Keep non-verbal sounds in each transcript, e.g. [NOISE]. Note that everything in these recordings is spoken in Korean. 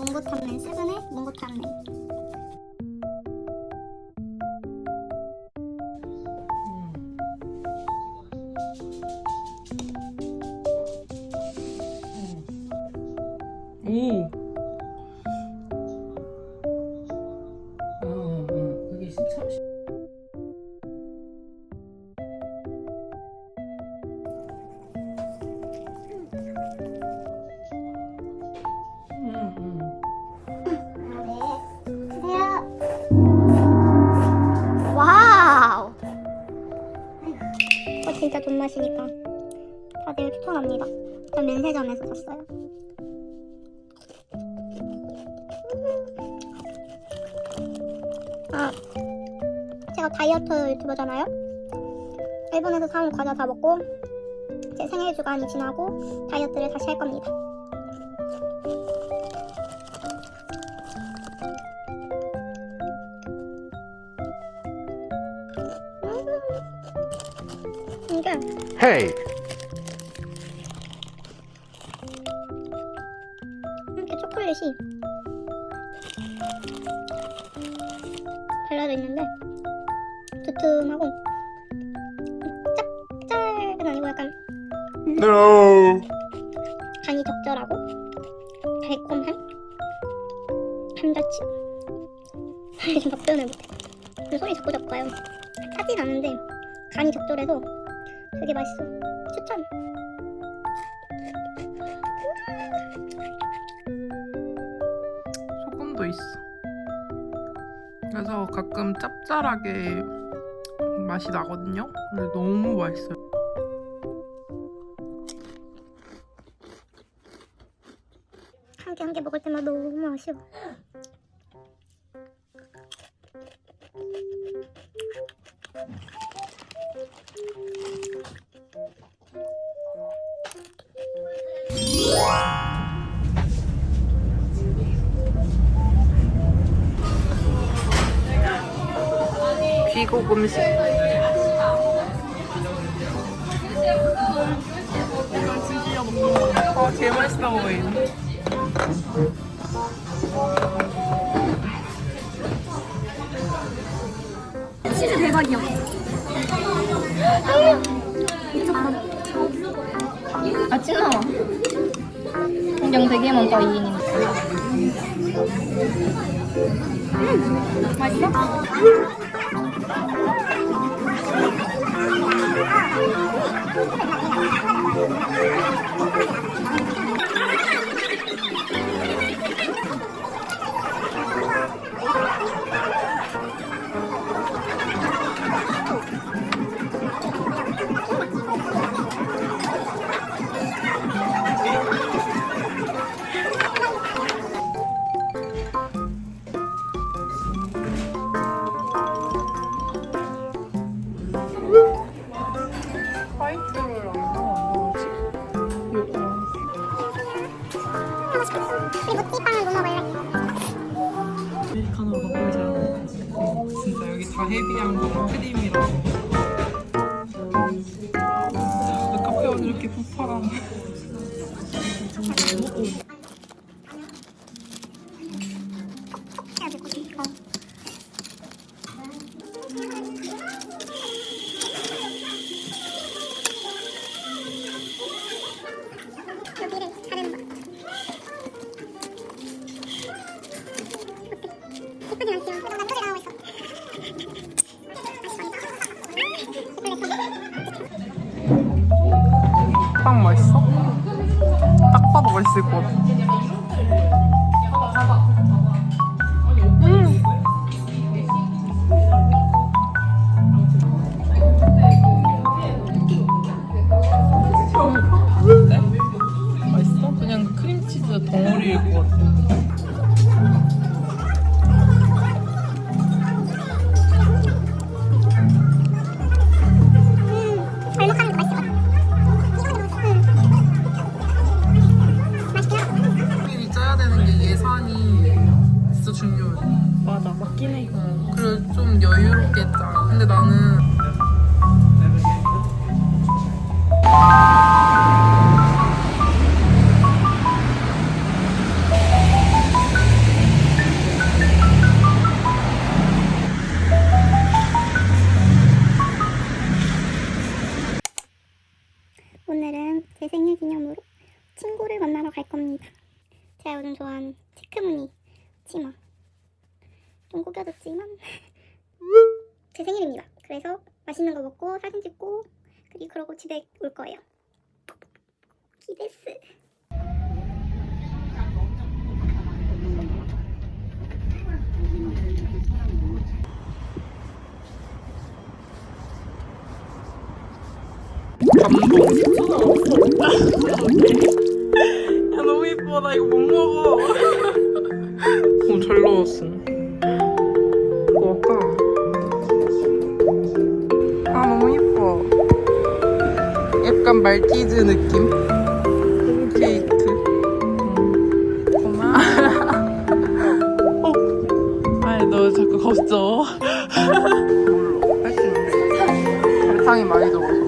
몽고탕면 세븐의 몽고탕면. 존맛이니까 다들 추천합니다. 전 면세점에서 샀어요. 아, 제가 다이어트 유튜버잖아요. 일본에서 사온 과자 다 먹고 제 생일 주간이 지나고 다이어트를 다시 할 겁니다. 이게 Hey! 이렇게 초콜릿이 발라져 있는데 두툼하고 짭짤은 아니고 약간 No! 간이 적절하고 달콤한 감자칩 이게 지금 막 표현을 못해 근데 손이 자꾸 가요 타진 않은데 간이 적절해서 되게 맛있어 추천 소금도 있어. 그래서 가끔 짭짤하게 맛이 나거든요. 근데 너무 맛있어요. 한 개 한 개 먹을 때마다 너무 아쉬워 귀국 음식. 아, 제일 맛있어 보이네. 치즈 대박이야 아 찐나와 공경 되게만 더 2인인 맛있어? point. 진짜 여기 다 헤비한 거 크림이랑. 나 카페 오늘 이렇게 부파랑. 크림 제 생일입니다. 그래서 맛있는 거 먹고 사진 찍고 그리고 그러고 집에 올 거예요. 기대스. 감동. 야 너무 예뻐. 나 이거 못 먹어. 너무 [LAUGHS] 잘 나왔어. 약간 말티즈 느낌. 케이크. 음, 고마워. 어. [LAUGHS] 아니 너 자꾸 있는데. 설탕이 많이 들어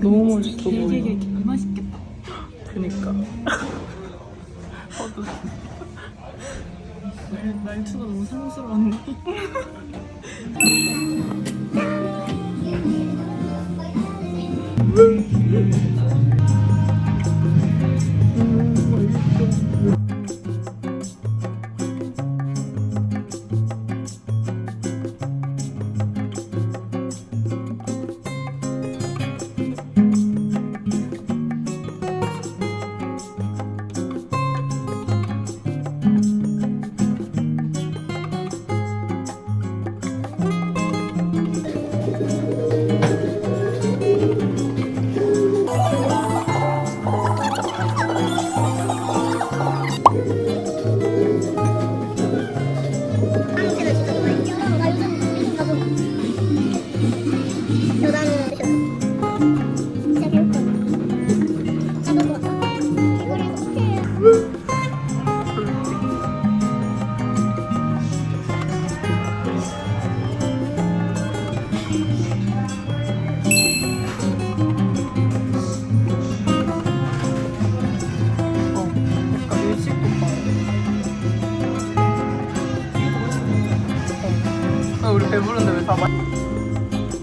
너무 맛있어 보여. 이게 맛있겠다. 그니까. [LAUGHS] 어두. 말투가 너무 상스러웠네. [LAUGHS]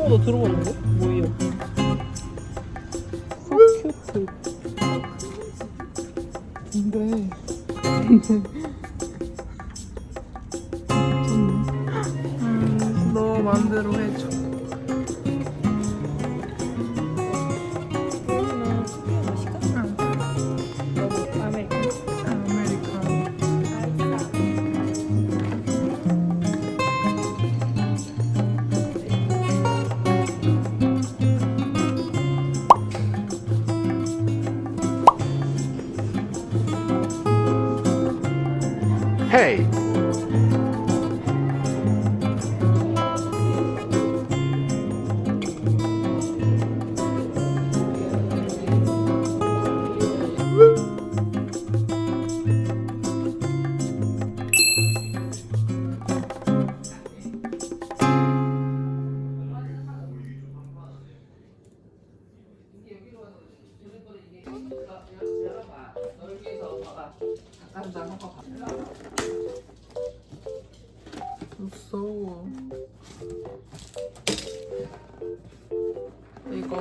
어, 너 들어봤는데? 뭐예요? So cute. 근데 음, Hey!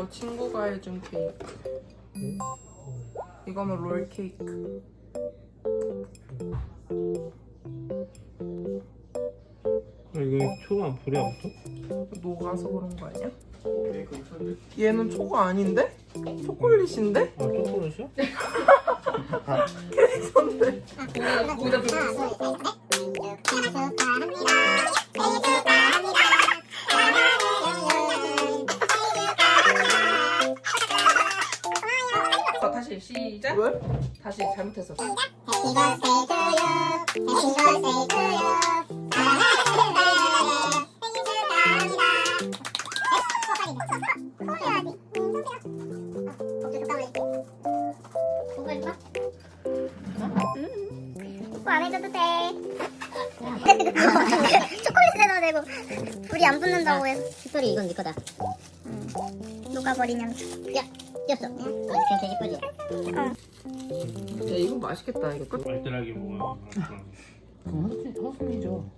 이거 친구가 해준 케이크. 이거는 롤 케이크. 아, 이거 초가 불이 안 붙어? 녹아서 그런 거 아니야? 얘는 초가 아닌데? 초콜릿인데? 아, 초콜릿이야? 캐릭터인데. 자, 있지? 뭐가 있어? 음. 오빠 안 해줘도 돼. 초콜릿 해도 되고 불이 안 붙는다고 해서 칫솔이 이건 네 거다. 녹아버리냐면 야, 뛰었어. 이렇게 이쁘지? 야 이거 맛있겠다 이거. 알뜰하게 먹어요. 허순 허순이죠.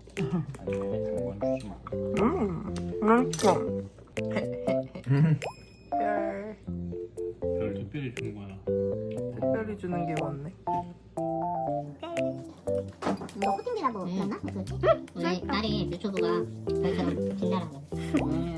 음, 맛있어. 별 별 특별히 준 거야. 특별히 주는 게 많네. 너 코팅기라고 불렀나? 우리 딸이 유튜브가 별처럼 거야.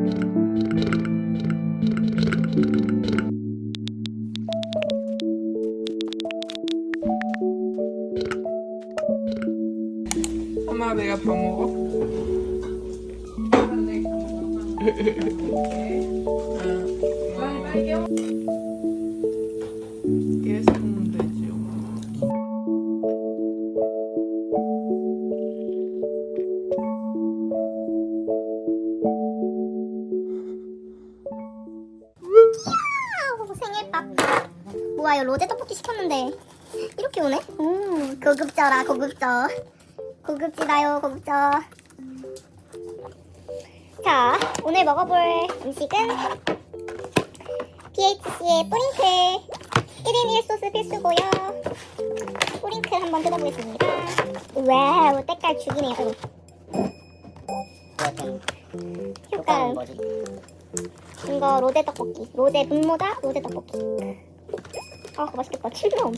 와 이거 로제 떡볶이 시켰는데 이렇게 오네? 오 고급져라 고급져. 고급지다요 고급져. 자 오늘 먹어볼 음식은 BHC의 뿌링클 1인 1소스 필수고요. 뿌링클 한번 뜯어보겠습니다. 와우 때깔 죽이네요. 그것은 효과음. 이거 로제 떡볶이. 로제 분모자 로제 떡볶이. 아 맛있겠다. 칠놈.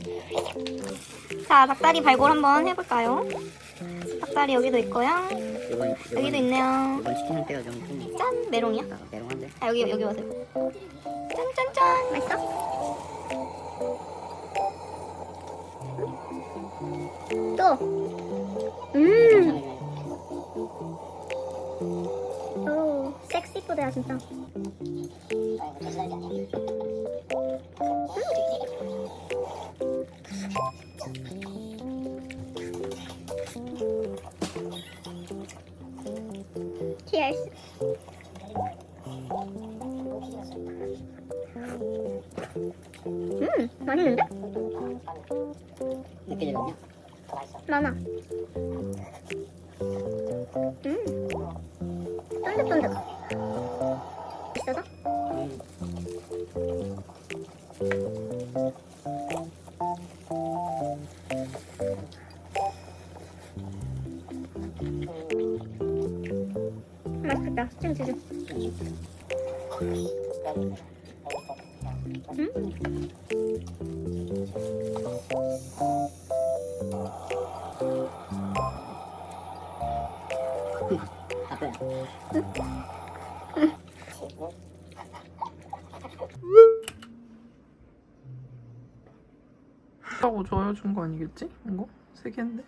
자 닭다리 발골 한번 해볼까요? 닭다리 여기도 있고요. 여기도 있네요. 짠 메롱이야? 메롱한데. 아 여기 여기 와서 짠짠짠 맛있어? 또 음. 오 섹시 푸드야 진짜. 하고 줘요 준 거 아니겠지? 이거 세 개인데.